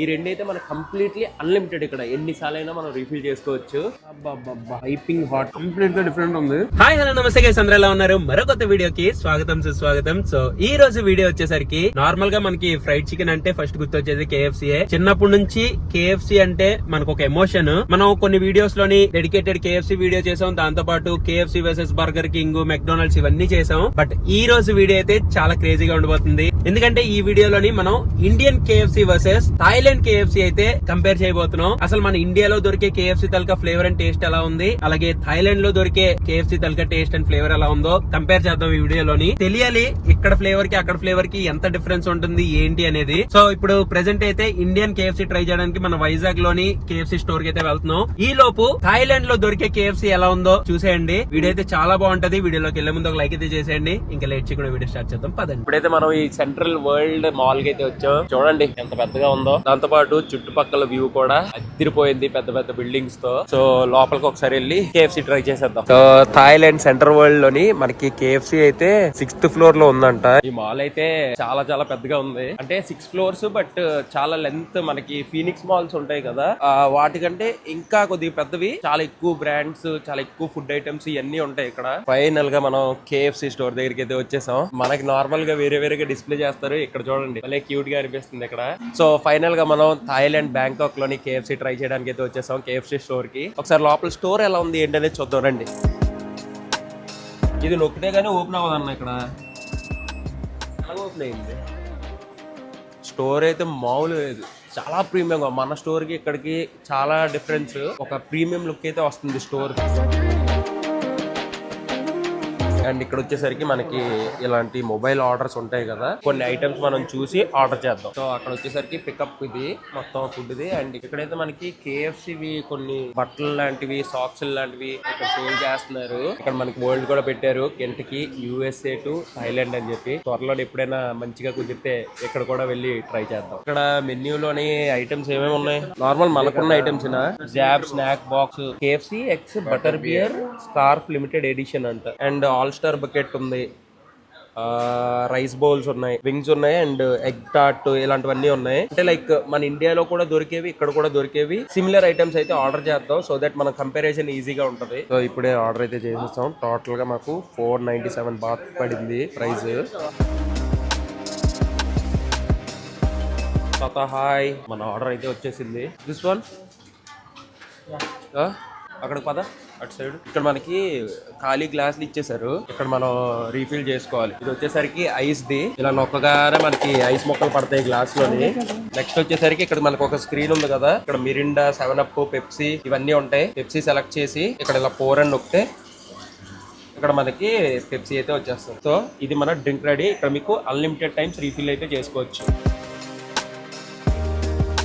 ఈ రెండు అయితే మనకు కంప్లీట్లీ అన్లిమిటెడ్ ఇక్కడ. ఎన్నిసార్లు అయినా మనం రీఫిల్ చేసుకోవచ్చు. పైపింగ్ హాట్ కంప్లీట్గా డిఫరెంట్ ఉంది. హాయ్ హలో నమస్తే గైస్ అందరూ ఎలా ఉన్నారు? మరో కొత్త వీడియోకి స్వాగతం సుస్వాగతం. సో ఈ రోజు వీడియో వచ్చేసరికి నార్మల్గా మనకి ఫ్రైడ్ చికెన్ అంటే ఫస్ట్ గుర్తొచ్చేది కేఎఫ్సీ చిన్నప్పటి నుంచి కేఎఫ్సీ అంటే మనకు ఒక ఎమోషన్ మనం కొన్ని వీడియోస్లోని డెడికేటెడ్ కేఎఫ్సీ వీడియో చేసాం. దాంతో పాటు KFC versus burger king McDonald's ఇవన్నీ చేసాం. బట్ ఈ రోజు వీడియో అయితే చాలా క్రేజీగా ఉండబోతుంది. ఎందుకంటే ఈ వీడియోలోని మనం Indian KFC versus Thailand KFC అయితే కంపేర్ చేయబోతున్నాం. అసలు మన ఇండియాలో దొరికే కేఎఫ్సి తలక ఫ్లేవర్ అండ్ టేస్ట్ ఎలా ఉంది? అలాగే థాయిలాండ్లో దొరికే కేఎఫ్సి తలక టేస్ట్ అండ్ ఫ్లేవర్ ఎలా ఉందో కంపేర్ చేద్దాం ఈ వీడియోలోని. తెలియాలి ఇక్కడ ఫ్లేవర్కి అక్కడ ఫ్లేవర్కి ఎంత డిఫరెన్స్ ఉంటుంది ఏంటి అనేది. సో ఇప్పుడు ప్రెసెంట్ అయితే ఇండియన్ కేఎఫ్సి ట్రై చేయడానికి మన వైజాగ్లోని కేఎఫ్సి స్టోర్కి అయితే వెళ్తున్నాం. ఈ లోపు థాయిలాండ్లో దొరికే కేఎఫ్సి ఎలా ఉందో చూసేయండి. వీడియో అయితే చాలా బాగుంటది. వీడియోలోకి వెళ్ళే ముందు ఒక లైక్ అయితే చేసేయండి. ఇంకా లేట్ చేయకుండా వీడియో స్టార్ట్ చేద్దాం. పదండి. ఇప్పుడైతే మనం ఈ సెంట్రల్ వరల్డ్ మాల్కి అయితే వచ్చాం. చూడండి ఎంత పెద్దగా ఉందో. దాంతో పాటు చుట్టుపక్కల వ్యూ కూడా అదిరిపోయింది పెద్ద పెద్ద బిల్డింగ్స్తో. సో లోపలికి ఒకసారి వెళ్ళి కేఎఫ్సి ట్రై చేసేద్దాం. సో థాయిలాండ్ సెంట్రల్ వరల్డ్లోని మనకి కేఎఫ్సి అయితే సిక్స్త్ ఫ్లోర్లో ఉందంట. ఈ మాల్ అయితే చాలా చాలా పెద్దగా ఉంది. అంటే సిక్స్ ఫ్లోర్స్ బట్ చాలా లెంత్ మనకి ఫీనిక్స్ మాల్స్ ఉంటాయి కదా. వాటికంటే ఇంకా కొద్దిగా పెద్దవి. చాలా ఎక్కువ బ్రాండ్స్ చాలా ఎక్కువ ఫుడ్ ఐటమ్స్ ఇవన్నీ ఉంటాయి ఇక్కడ. ఫైనల్గా మనం కేఎఫ్సి స్టోర్ దగ్గరికి అయితే వచ్చేసాం. మనకి నార్మల్గా వేరే వేరేగా డిస్ప్లే చేస్తారు. ఇక్కడ చూడండి. భలే క్యూట్గా అనిపిస్తుంది ఇక్కడ. సో ఫైనల్గా మనం థాయిలాండ్ బ్యాంకాక్లోని కేఎఫ్సి ట్రై చేయడానికి అయితే వచ్చేసాం. కేఎఫ్సి స్టోర్కి. ఒకసారి లోపల స్టోర్ ఎలా ఉంది ఏంటనేది చూద్దాం రండి. ఇది నొక్కితే గానీ ఓపెన్ అవ్వదన్న ఇక్కడ. ఎలా ఓపెన్ అయింది? స్టోర్ అయితే మామూలు లేదు. చాలా ప్రీమియం మన స్టోర్కి ఇక్కడికి చాలా డిఫరెన్స్ ఒక ప్రీమియం లుక్ అయితే వస్తుంది స్టోర్ అండ్ ఇక్కడ వచ్చేసరికి మనకి ఇలాంటి మొబైల్ ఆర్డర్స్ ఉంటాయి కదా కొన్ని ఐటమ్స్ మనం చూసి ఆర్డర్ చేద్దాం. సో అక్కడ వచ్చేసరికి పికప్ ఇది మొత్తం ఫుడ్ ఇది. అండ్ ఇక్కడైతే మనకి కేఎఫ్సివి కొన్ని బట్టలు లాంటివి సాక్స్ లాంటివి ఇక్కడ సేల్ చేస్తున్నారు. ఇక్కడ మనకి వరల్డ్ కూడా పెట్టారు కెంట్కి యూఎస్ఏ టు థైలాండ్ అని చెప్పి. త్వరలో ఎప్పుడైనా మంచిగా కుదిరితే ఇక్కడ కూడా వెళ్ళి ట్రై చేద్దాం. ఇక్కడ మెన్యూలోని ఐటమ్స్ ఏమేమి ఉన్నాయి? నార్మల్ మనకున్న items job snack box KFC x butter bear scarf limited edition అంట. అండ్ ఆల్ స్టార్ బకెట్ ఉంది. రైస్ బౌల్స్ ఉన్నాయి వింగ్స్ ఉన్నాయి అండ్ ఎగ్ టాట్ ఇలాంటివన్నీ ఉన్నాయి. అంటే లైక్ మన ఇండియాలో కూడా దొరికేవి ఇక్కడ కూడా దొరికేవి. సిమిలర్ ఐటమ్స్ అయితే ఆర్డర్ చేద్దాం సో దట్ మన కంపారిజన్ ఈజీగా ఉంటది. సో ఇప్పుడే ఆర్డర్ అయితే చేసేస్తాం. టోటల్గా మాకు ఫోర్ నైన్టీ సెవెన్ బాత్ పడింది ప్రైస్ హాయ్ మన ఆర్డర్ అయితే వచ్చేసింది. దిస్ వన్ అక్కడికి పద. అటు సైడ్. ఇక్కడ మనకి ఖాళీ గ్లాసులు ఇచ్చేసారు ఇక్కడ మనం రీఫిల్ చేసుకోవాలి. ఇది వచ్చేసరికి ఐస్ ది. ఇలా నొక్కగానే మనకి ఐస్ మొక్కలు పడతాయి గ్లాస్లోని నెక్స్ట్ వచ్చేసరికి ఇక్కడ మనకు ఒక స్క్రీన్ ఉంది కదా. ఇక్కడ మిరిండా సెవెన్ అప్ పెప్సీ ఇవన్నీ ఉంటాయి. పెప్సీ సెలెక్ట్ చేసి ఇక్కడ ఇలా ఫోర్ అని నొక్కితే ఇక్కడ మనకి పెప్సీ అయితే వచ్చేస్తుంది. సో ఇది మన డ్రింక్ రెడీ ఇక్కడ మీకు అన్లిమిటెడ్ టైమ్స్ రీఫిల్ అయితే చేసుకోవచ్చు.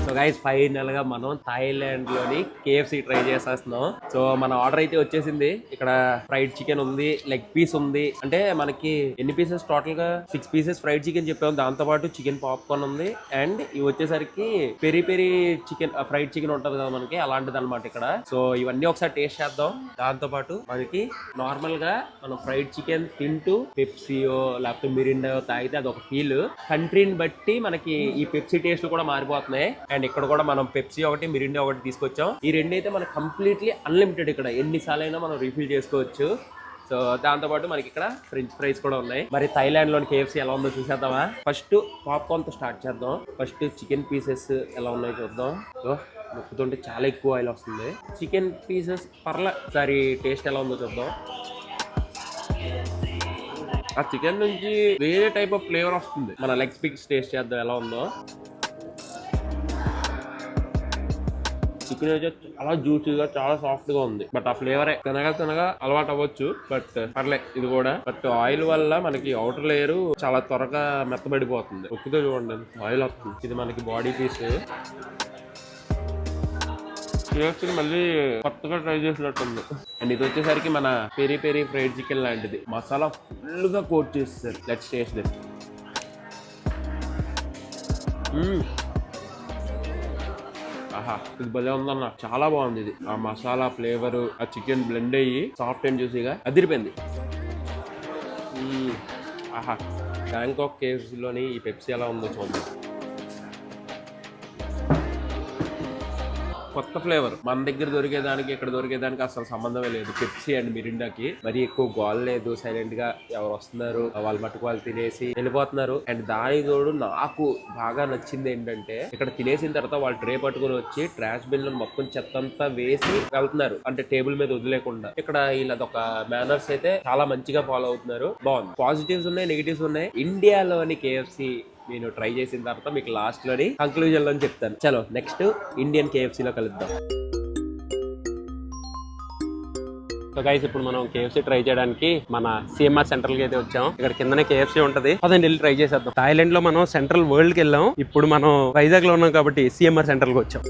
సో గైస్ ఫైనల్గా మనం థాయిలాండ్లోని కేఎఫ్సి ట్రై చేసేస్తున్నాం. సో మన ఆర్డర్ అయితే వచ్చేసింది. ఇక్కడ ఫ్రైడ్ చికెన్ ఉంది లెగ్ పీస్ ఉంది. అంటే మనకి ఎన్ని పీసెస్ టోటల్గా? సిక్స్ పీసెస్ ఫ్రైడ్ చికెన్ చెప్పాము. దాంతో పాటు చికెన్ పాప్కార్న్ ఉంది. అండ్ ఇవి వచ్చేసరికి peri peri chicken fried chicken ఉంటది కదా మనకి అలాంటిది అనమాట ఇక్కడ. సో ఇవన్నీ ఒకసారి టేస్ట్ చేద్దాం. దాంతో పాటు మనకి నార్మల్గా మనం ఫ్రైడ్ చికెన్ తింటూ పెప్సియో లేకపోతే మిరిండో తాగితే అది ఒక ఫీల్ కంట్రీని బట్టి మనకి ఈ పెప్సీ టేస్ట్ కూడా మారిపోతున్నాయి. అండ్ ఇక్కడ కూడా మనం పెప్సీ ఒకటి మిరిండా ఒకటి తీసుకొచ్చాం. ఈ రెండు అయితే మనకు కంప్లీట్లీ అన్లిమిటెడ్ ఇక్కడ. ఎన్నిసార్లు అయినా మనం రీఫిల్ చేసుకోవచ్చు. సో దాంతో పాటు మనకి ఇక్కడ ఫ్రెంచ్ ఫ్రైస్ కూడా ఉన్నాయి. మరి థైలాండ్లోని కేఎఫ్సీ ఎలా ఉందో చూసేద్దామా? ఫస్ట్ పాప్కార్న్తో స్టార్ట్ చేద్దాం. ఫస్ట్ చికెన్ పీసెస్ ఎలా ఉన్నాయో చూద్దాం. Oh, సో ముక్కుతుంటే చాలా ఎక్కువ ఆయిల్ వస్తుంది. చికెన్ పీసెస్ పర్లే ఒకసారి టేస్ట్ ఎలా ఉందో చూద్దాం. ఆ చికెన్ నుంచి వేరే టైప్ ఆఫ్ ఫ్లేవర్ వస్తుంది. మన లెగ్ స్పిక్స్ టేస్ట్ చేద్దాం ఎలా ఉందో. చికెన్ అయితే చాలా జ్యూసీగా చాలా సాఫ్ట్గా ఉంది. బట్ ఆ ఫ్లేవర్ తినగా తినగా అలవాటు అవ్వచ్చు. బట్ పర్లే ఇది కూడా. బట్ ఆయిల్ వల్ల మనకి అవుటర్ లేయర్ చాలా త్వరగా మెత్తబడిపోతుంది. ఉక్కుతో చూడండి ఆయిల్ వస్తుంది. ఇది మనకి బాడీ పీస్ కేఎఫ్సీ మళ్ళీ కొత్తగా ట్రై చేసినట్టుంది. అండ్ ఇది వచ్చేసరికి మన పెరి పెరి ఫ్రైడ్ చికెన్ లాంటిది. మసాలా ఫుల్గా కోట్ చేస్తారు లెట్స్ టేస్ట్ దిస్ ఆహా ఇది భలే ఉందన్న. చాలా బాగుంది ఇది. ఆ మసాలా ఫ్లేవర్ ఆ చికెన్ బ్లెండ్ అయ్యి సాఫ్ట్ అండ్ జ్యూసీగా అదిరిపోయింది. ఆహా బ్యాంకాక్ కేఫ్లోని ఈ పెప్సీ ఎలా ఉందో చూద్దాం. కొత్త ఫ్లేవర్. మన దగ్గర దొరికేదానికి ఇక్కడ దొరికేదానికి అసలు సంబంధమే లేదు. పెప్సీ అండ్ మిరిండాకి మరి ఎక్కువ గోల్ లేదు. సైలెంట్గా ఎవరు వస్తున్నారు వాళ్ళ మట్టుకు వాళ్ళు తినేసి వెళ్ళిపోతున్నారు. అండ్ దాని తోడు నాకు బాగా నచ్చింది ఏంటంటే ఇక్కడ తినేసిన తర్వాత వాళ్ళు ట్రే పట్టుకుని వచ్చి ట్రాష్ బిన్ మొత్తం చెత్త అంతా వేసి వెళ్తున్నారు. అంటే టేబుల్ మీద వదిలేకుండా. ఇక్కడ వీళ్ళది ఒక మేనర్స్ అయితే చాలా మంచిగా ఫాలో అవుతున్నారు. బాగుంది. పాజిటివ్స్ ఉన్నాయి నెగిటివ్స్ ఉన్నాయి. ఇండియాలోని కేఎఫ్సి నేను ట్రై చేసిన తర్వాత మీకు లాస్ట్లోని కంక్లూజన్లో చెప్తాను. చలో నెక్స్ట్ ఇండియన్ కేఎఫ్సి లో కలుద్దాం. సో గైస్ ఇప్పుడు మనం కేఎఫ్సీ ట్రై చేయడానికి మన సిఎంఆర్ సెంట్రల్కి అయితే వచ్చాం. ఇక్కడ కిందనే కేఎఫ్సీ ఉంటది. అదండి వెళ్ళి ట్రై చేసేద్దాం. థాయిలాండ్లో మనం సెంట్రల్ వరల్డ్కి వెళ్ళాం. ఇప్పుడు మనం వైజాగ్లో ఉన్నాం కాబట్టి సిఎంఆర్ సెంట్రల్కి వచ్చాం.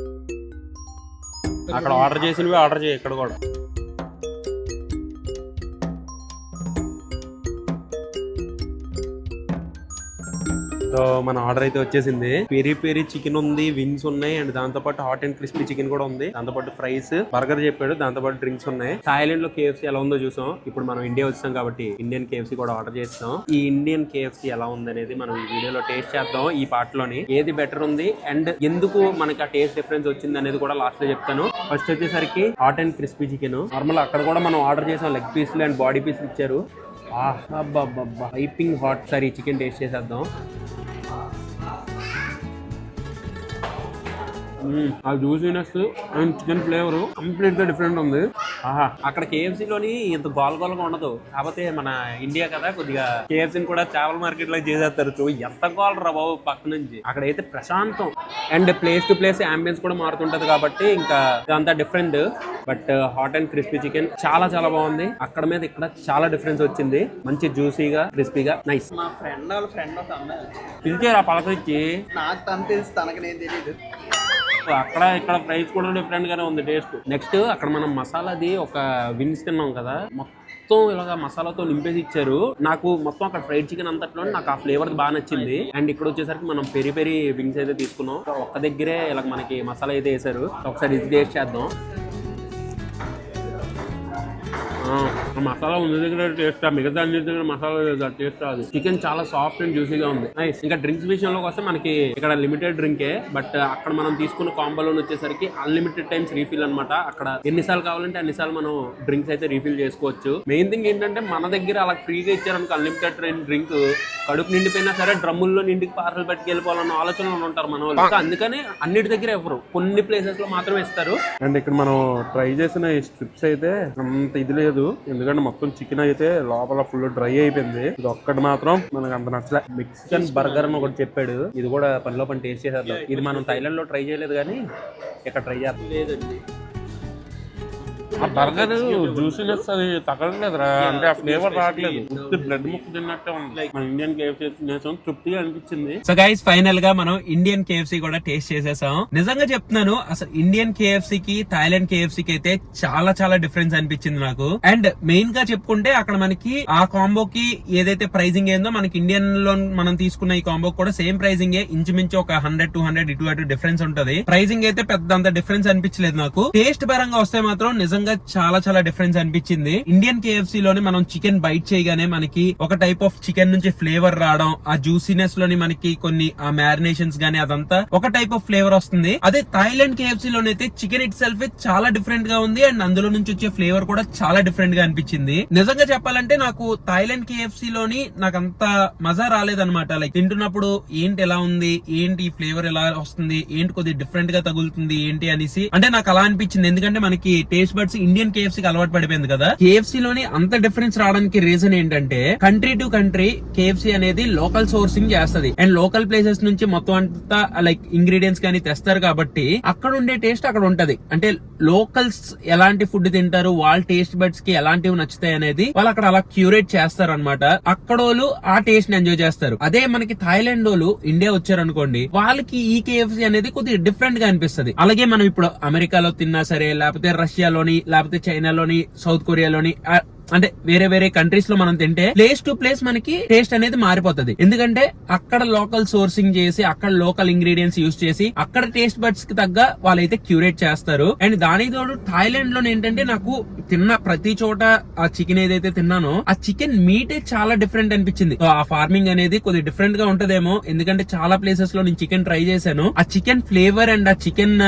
అక్కడ ఆర్డర్ చేసినవి ఆర్డర్ చేయ ఇక్కడ కూడా. సో మన ఆర్డర్ అయితే వచ్చేసింది. పెరి పెరి చికెన్ ఉంది వింగ్స్ ఉన్నాయి అండ్ దాంతో పాటు హాట్ అండ్ క్రిస్పీ చికెన్ కూడా ఉంది. దాంతో పాటు ఫ్రైస్ బర్గర్ చెప్పాడు దాంతో పాటు డ్రింక్స్ ఉన్నాయి. థాయిలాండ్లో కేఎఫ్సీ ఎలా ఉందో చూసాం. ఇప్పుడు మనం ఇండియా వచ్చాం కాబట్టి ఇండియన్ కేఎఫ్సీ కూడా ఆర్డర్ చేస్తాం ఈ ఇండియన్ కేఎఫ్సీ ఎలా ఉంది అనేది మనం ఈ వీడియోలో టేస్ట్ చేద్దాం ఈ పార్ట్లోని ఏది బెటర్ ఉంది అండ్ ఎందుకు మనకి ఆ టేస్ట్ డిఫరెన్స్ వచ్చింది అనేది కూడా లాస్ట్లో చెప్తాను. ఫస్ట్ వచ్చేసరికి hot and crispy chicken. Normal అక్కడ కూడా మనం ఆర్డర్ చేసాం లెగ్ పీస్లు అండ్ బాడీ పీస్లు ఇచ్చారు. హైపింగ్ హాట్ సరే చికెన్ టేస్ట్ చేసేద్దాం. ఆ జ్యూసీనెస్ అండ్ చికెన్ ఫ్లేవర్ కంప్లీట్గా డిఫరెంట్ ఉంది. ఆహా. అక్కడ కేఎఫ్సీలోని లోని ఇంత గోల గోలగా ఉండదు. కాకపోతే మన ఇండియా కదా కొద్దిగా కేఎఫ్సీని కూడా చేపల మార్కెట్లో చేసేస్తారు. చూ ఎంత గోల రా బాబు పక్క నుంచి అక్కడైతే ప్రశాంతం. And place to place ambience కూడా మారుతుంటది కాబట్టి ఇంకా ఇదంతా different but hot and crispy chicken చాలా చాలా బాగుంది. అక్కడ మీద ఇక్కడ చాలా డిఫరెన్స్ వచ్చింది. మంచి జ్యూసీగా క్రిస్పీగా నైస్ మా ఫ్రెండ్ వాళ్ళ ఫ్రెండ్ ఒక అమ్మాయి పిలిచారు పలకరించి? నాకు తను తెలుసు తనకి నేను తెలియదు అక్కడ ఇక్కడ ప్రైస్ కూడా డిఫరెంట్ గానే ఉంది టేస్ట్ నెక్స్ట్ అక్కడ మనం మసాలాది ఒక విన్స్ తిన్నాం కదా. మొత్తం ఇలాగా మసాలాతో నింపేసి ఇచ్చారు. నాకు మొత్తం అక్కడ ఫ్రైడ్ చికెన్ అంతట్లో నాకు ఆ ఫ్లేవర్ బాగా నచ్చింది. అండ్ ఇక్కడ వచ్చేసరికి మనం పెరి పెరి వింగ్స్ అయితే తీసుకున్నాం. ఒక్క దగ్గరే ఇలా మనకి మసాలా అయితే వేసారు ఒకసారి ఇది టేస్ట్ చేద్దాం. ఆ, మసాలా ఉంది దగ్గర టేస్ట్? మిగతా అన్ని దగ్గర మసాలా లేదు? టేస్ట్ రాదు చికెన్ చాలా సాఫ్ట్ అండ్ జ్యూసీగా ఉంది. నైస్ ఇంకా డ్రింక్స్ విషయంలోకి వస్తే మనకి ఇక్కడ లిమిటెడ్ డ్రింకే బట్ అక్కడ మనం తీసుకున్న కాంబోలో వచ్చేసరికి అన్లిమిటెడ్ టైమ్స్ రీఫిల్ అన్నమాట. అక్కడ ఎన్నిసార్లు కావాలంటే అన్నిసార్లు మనం డ్రింక్స్ అయితే రీఫిల్ చేసుకోవచ్చు. మెయిన్ థింగ్ ఏంటంటే మన దగ్గర అలా ఫ్రీగా ఇచ్చారనుకో అన్లిమిటెడ్ డ్రింక్ కడుపు నిండిపోయినా సరే డ్రమ్ముల్లో నిండికి పార్సల్ పెట్టుకెళ్ళిపోవాలన్న ఆలోచనలో ఉంటారు మన వాళ్ళు. అందుకని అన్నిటి దగ్గర ఇవ్వరు కొన్ని ప్లేసెస్లో మాత్రమే ఇస్తారు. అండ్ ఇక్కడ మనం ట్రై చేసిన ఈ స్ట్రిప్స్ అయితే అంత ఇది లేదు. ఎందుకంటే మొత్తం చికెన్ అయితే లోపల ఫుల్ డ్రై అయిపోయింది. ఇది ఒక్కటి మాత్రం మనకు అంత నచ్చలే. మెక్సికన్ బర్గర్ అని ఒకటి చెప్పాడు. ఇది కూడా పనిలో పని టేస్ట్ చేసేద్దాం. ఇది మనం థైలాండ్లో ట్రై చేయలేదు కానీ ఇక్కడ ట్రై చేద్దాం. లేదండి. ఆ బర్గర్ జ్యూసీనెస్ అది తగలలేదురా అంటే ఆ ఫ్లేవర్ రావట్లేదు. ఉత్తి బ్లడ్ ముక్క తిన్నట్టే ఉంది. మన ఇండియన్ కేఎఫ్సీ తినేసాం తృప్తిగా అనిపించింది. సో గైస్ ఫైనల్గా మనం ఇండియన్ కేఎఫ్సీ కూడా టేస్ట్ చేసేసాం. నిజంగా చెప్తున్నాను అసలు ఇండియన్ కేఎఫ్సీ కి థాయిలాండ్ కేఎఫ్సీ కి అయితే చాలా చాలా డిఫరెన్స్ అనిపించింది నాకు. అండ్ మెయిన్గా చెప్పుకుంటే అక్కడ మనకి ఆ కాంబోకి ఏదైతే ప్రైజింగ్ ఏందో మనకి ఇండియన్లో మనం తీసుకున్న ఈ కాంబో కూడా సేమ్ ప్రైజింగ్ ఇంచుమించు ఒక హండ్రెడ్ టూ హండ్రెడ్ ఇటు అటు డిఫరెన్స్ ఉంటది. ప్రైజింగ్ అయితే పెద్ద అంత డిఫరెన్స్ అనిపించలేదు నాకు. టేస్ట్ పరంగా వస్తే మాత్రం నిజంగా చాలా చాలా డిఫరెన్స్ అనిపించింది. ఇండియన్ కేఎఫ్సీ లోని మనం చికెన్ బైట్ చేయగానే మనకి ఒక టైప్ ఆఫ్ చికెన్ నుంచి ఫ్లేవర్ రావడం ఆ జ్యూసీనెస్లోని మనకి కొన్ని ఆ మ్యారినేషన్స్ గానీ అదంతా ఒక టైప్ ఆఫ్ ఫ్లేవర్ వస్తుంది. అదే థాయిలాండ్ కేఎఫ్సీ లోనైతే చికెన్ ఇట్ సెల్ఫ్ చాలా డిఫరెంట్గా ఉంది అండ్ అందులో నుంచి వచ్చే ఫ్లేవర్ కూడా చాలా డిఫరెంట్గా అనిపించింది. నిజంగా చెప్పాలంటే నాకు థాయిలాండ్ కేఎఫ్సీ లోని నాకు అంత మజా రాలేదన్నమాట. లైక్ తింటున్నప్పుడు ఏంటి ఎలా ఉంది ఏంటి ఈ ఫ్లేవర్ ఎలా వస్తుంది ఏంటి కొద్దిగా డిఫరెంట్గా తగులుతుంది ఏంటి అనేసి. అంటే నాకు అలా అనిపించింది. ఎందుకంటే మనకి టేస్ట్ బడ్స్ ఇండియన్ కేఎఫ్సీ కి అలవాటు పడిపోయింది కదా. కేఎఫ్సీ లోని అంత డిఫరెన్స్ రావడానికి రీజన్ ఏంటంటే కంట్రీ టు కంట్రీ కేఎఫ్సీ అనేది లోకల్ సోర్సింగ్ చేస్తది. అండ్ లోకల్ ప్లేసెస్ నుంచి మొత్తం అంతా లైక్ ఇంగ్రీడియంట్స్ కానీ తెస్తారు కాబట్టి అక్కడ ఉండే టేస్ట్ అక్కడ ఉంటది. అంటే లోకల్స్ ఎలాంటి ఫుడ్ తింటారు వాళ్ళ టేస్ట్ బడ్స్కి ఎలాంటివి నచ్చుతాయి అనేది వాళ్ళు అక్కడ అలా క్యూరేట్ చేస్తారు అనమాట అక్కడోళ్ళు ఆ టేస్ట్ని ఎంజాయ్ చేస్తారు. అదే మనకి థాయిలాండ్ వాళ్ళు ఇండియా వచ్చారనుకోండి వాళ్ళకి ఈ కేఎఫ్సీ అనేది కొద్దిగా డిఫరెంట్గా అనిపిస్తుంది. అలాగే మనం ఇప్పుడు అమెరికాలో తిన్నా సరే లేకపోతే రష్యాలోని లేకపోతే చైనాలోని సౌత్ కొరియాలోని అంటే వేరే వేరే కంట్రీస్లో మనం తింటే ప్లేస్ టు ప్లేస్ మనకి టేస్ట్ అనేది మారిపోతుంది. ఎందుకంటే అక్కడ లోకల్ సోర్సింగ్ చేసి అక్కడ లోకల్ ఇంగ్రీడియంట్స్ యూస్ చేసి అక్కడ టేస్ట్ బడ్స్కి తగ్గ వాళ్ళైతే క్యూరేట్ చేస్తారు. అండ్ దానికి తోడు థాయిలాండ్లో ఏంటంటే నాకు తిన్న ప్రతి చోట ఆ చికెన్ ఏదైతే తిన్నానో ఆ చికెన్ మీటే చాలా డిఫరెంట్ అనిపించింది. సో ఆ ఫార్మింగ్ అనేది కొద్దిగా డిఫరెంట్గా ఉంటదేమో. ఎందుకంటే చాలా ప్లేసెస్లో నేను చికెన్ ట్రై చేశాను. ఆ చికెన్ ఫ్లేవర్ అండ్ ఆ చికెన్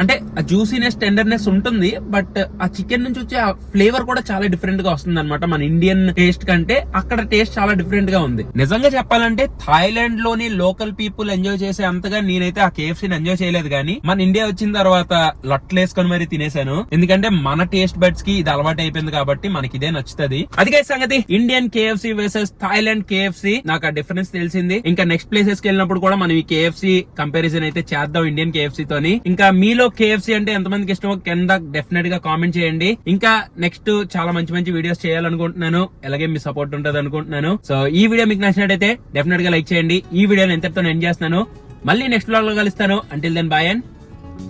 అంటే ఆ జ్యూసీనెస్ టెండర్నెస్ ఉంటుంది బట్ ఆ చికెన్ నుంచి వచ్చే ఆ ఫ్లేవర్ కూడా చాలా డిఫరెంట్గా వస్తుంది అనమాట మన ఇండియన్ టేస్ట్ కంటే అక్కడ టేస్ట్ చాలా డిఫరెంట్గా ఉంది. నిజంగా చెప్పాలంటే థాయిలాండ్లోని లోకల్ పీపుల్ ఎంజాయ్ చేసే అంతగా నేనైతే ఆ కేఎఫ్సీని ఎంజాయ్ చేయలేదు కానీ మన ఇండియా వచ్చిన తర్వాత లొట్లేసుకొని మరి తినేసాను ఎందుకంటే మన టేస్ట్ బడ్స్కి ఇది అలవాటు అయిపోయింది కాబట్టి మనకి ఇదే నచ్చుతుంది. అదిగే సంగతి. Indian KFC versus Thailand KFC నాకు ఆ డిఫరెన్స్ తెలిసింది. ఇంకా నెక్స్ట్ ప్లేసెస్కి వెళ్ళినప్పుడు కూడా మనం ఈ కేఎఫ్సీ కంపారిజన్ అయితే చేద్దాం ఇండియన్ కేఎఫ్సీ తోని. ఇంకా మీలో కేఎఫ్సీ అంటే ఎంతమందికి ఇష్టమో కింద డెఫినెట్గా కామెంట్ చేయండి. ఇంకా నెక్స్ట్ చాలా మంచి మంచి వీడియోస్ చేయాలనుకుంటున్నాను. అలాగే మీ సపోర్ట్ ఉంటుంది అనుకుంటున్నాను. సో ఈ వీడియో మీకు నచ్చినట్టయితే డెఫినెట్గా లైక్ చేయండి. ఈ వీడియోని ఎంతటితో ఎండ్ చేస్తున్నాను. మళ్ళీ నెక్స్ట్ బ్లాగ్లో కలుస్తాను. అంటిల్ దెన్ బాయ్ అండ్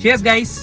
చేస్ గైస్